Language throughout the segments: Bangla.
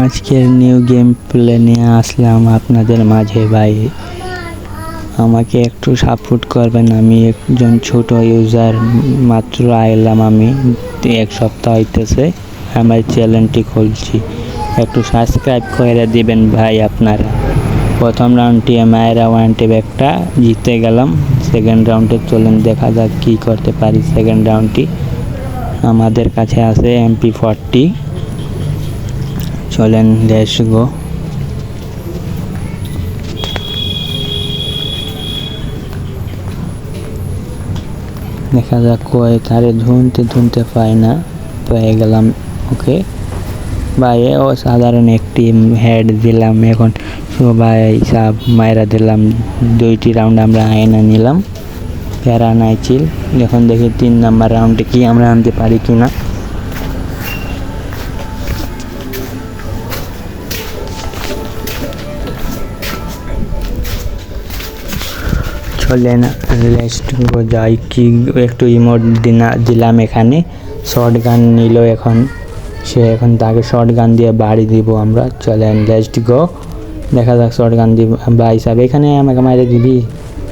আজকের নিউ গেম প্লে নিয়ে আসলাম আপনাদের মাঝে ভাই। আমাকে একটু সাপোর্ট করবেন, আমি একজন ছোট ইউজার মাত্র আইলাম আমি, এক সপ্তাহ হইতেছে, আমার চ্যানেলটি খুলছি। একটু সাবস্ক্রাইব করে দিবেন ভাই আপনারা। প্রথম রাউন্ডটি মায়েরা ওয়ান টিপ একটা জিতে গেলাম সেকেন্ড রাউন্ডে চলেন, দেখা যাক কী করতে পারি। সেকেন্ড রাউন্ডটি আমাদের কাছে আছে এমপি ফর্টি চলেন লেটস গো। দেখা যাক কয় তারে ধুনতে ধুনতে পাই না, পেয়ে গেলাম, ওকে। ভাই, ও সাধারণ একটি হেড দিলাম, এখন সবাই সাপ মায়েরা দিলাম, দুইটি রাউন্ড আমরা আয়না নিলাম। প্যারা নাই, চিল। এখন দেখি তিন নাম্বার রাউন্ডে কি আমরা আনতে পারি কি না চলেন লেস্ট যাই কি একটু ইমোট দিনা, দিলাম এখানে। শর্ট গান নিল এখন। সে এখন তাকে শর্ট গান দিয়ে বাড়ি দিব আমরা। চলেন লেস্ট গো। দেখা যাক শর্ট গান দিব ভাই সাহেব এখানে আমাকে মারে দিবি?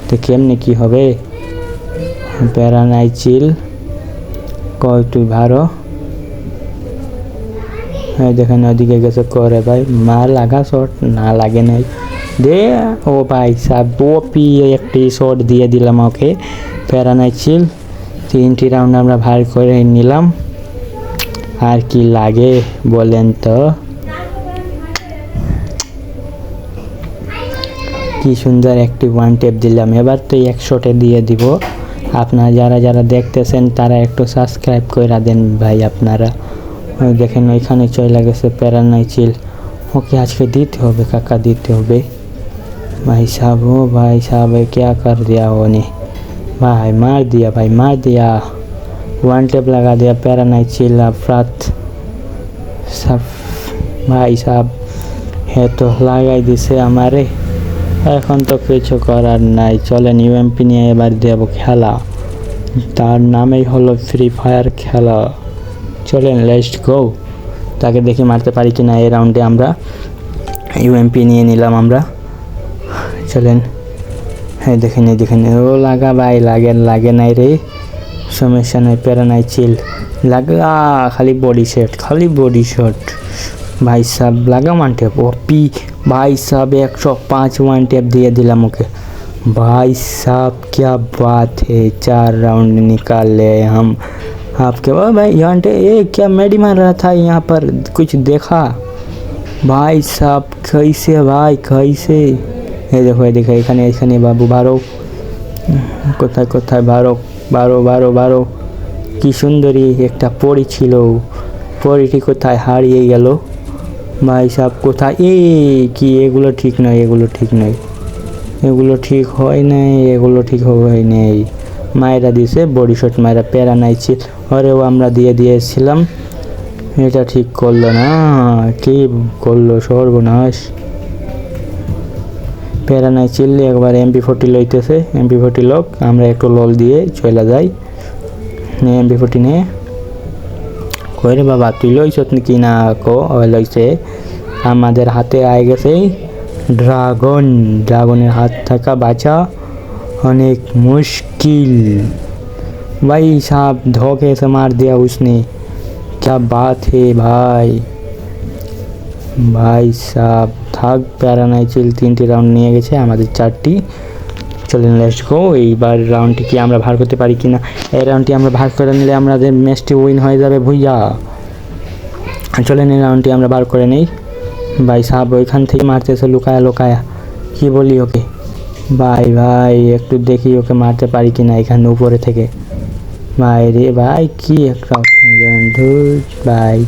তো কেমনে কি হবে? প্যারা নাই চিল। কয় তুই ভারো? এই দেখেন ওদিকে গেছে করে ভাই। মার লাগা শর্ট না লাগে নাই। দে, ও ভাই সাহেব ও পি একটি শর্ট দিয়ে দিলাম ওকে। প্যারা নাই চিল তিনটি রাউন্ড আমরা ভার করে নিলাম। আর কি লাগে বলেন তো? কি সুন্দর একটি ওয়ান টেপ দিলাম। এবার তো এক শটে দিয়ে দিব। আপনারা যারা যারা দেখতেছেন, তারা একটু সাবস্ক্রাইব করে দেন ভাই আপনারা। দেখেন ওইখানে চলে গেছে, প্যারা নাই চিল ওকে আজকে দিতে হবে, কাকা, দিতে হবে। भाई साहब ओ भाई साहब ये क्या कर दिया उन्हें भाई मार दिया भाई मार दिया वन टेप लगा दिया पैरा नहीं चिल्ला फ्रात सब ভাই সাহেব হে তো লাগাই দিছে আমারে এখন তো কিছু করার নাই চলেন ইউএমপি নিয়ে এবার দেব খেলা তার নামেই হলো ফ্রি ফায়ার খেলা চলেন লেস্ট গো তাকে দেখি মারতে পারি কিনা এই রাউন্ডে আমরা ইউএমপি নিয়ে নিলাম আমরা চলেন হ্যাঁ দেখেন এই দেখেন ও লাগা ভাই লাগে লাগে নাই রে সমস্যা নাই প্যারা নাই চিল লাগা খালি বডি শট খালি বডি শট ভাই সাহেব লাগা ওয়ান টেপ ও পি भाई साहब एक सौ पाँच वन टेप दिए दिलम के भाई साहब क्या बात है चार राउंड निकाल ले हम आपके ओ भाई यहाँ टे ये क्या मेडी मार रहा था यहाँ पर कुछ देखा भाई साहब कैसे भाई कैसे এই দেখো এই দেখো, এখানে এখানে বাবু বারো। কোথায় কোথায় বারো? বারো বারো বারো। কি সুন্দরী একটা পরি ছিল। পরিটি কোথায় হারিয়ে গেল? ভাই সাহেব কোথায়? এ, কি, এগুলো ঠিক নয়, এগুলো ঠিক নয়। এগুলো ঠিক হয় নাই, এগুলো ঠিক হয় নাই। মায়েরা দিছে বডি শট মায়েরা প্যারা নাইছে। ওরেও আমরা দিয়ে দিয়েছিলাম। এটা ঠিক করল না, কি করল সর্বনাশ। প্যারা নাই চিল্লি একবার এমপি ফোর্টি লইতেছে এমপি ফোর্টি লোক আমরা একটু লল দিয়ে চলে যাই নিয়ে এমপি ফোর্টি নিয়ে কই রে বাবা তুই লইছ কি না কো ও লইছে আমাদের হাতে আয় গেছে ড্রাগন ড্রাগনের হাত থাকা বাঁচা অনেক মুশকিল भाई साहब धोखे से मार दिया उसने क्या बात है भाई ভাই সাহ থাক, প্যারা নাই চিল তিনটি রাউন্ড নিয়ে গেছে, আমাদের চারটি। চলেন লেস্ট গো এইবার রাউন্ডটি কি আমরা ভার করতে পারি কি না এই রাউন্ডটি আমরা ভার করে নিলে আমাদের ম্যাচটি উইন হয়ে যাবে ভুইয়া। চলেন এই রাউন্ডটি আমরা বার করে নেই। ভাই সাহেব ওইখান থেকে মারতেছে, লুকায়া লুকায়া। কি বলি ওকে? ভাই ভাই, একটু দেখি ওকে মারতে পারি কি না এখানে উপরে থেকে। ভাই রে, ভাই, কি একটা ভাই।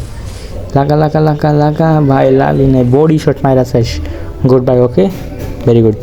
লাগা লাগা লাগা লাগা ভাই লালিনে বডি শট মাইরা শেষ goodbye okay very good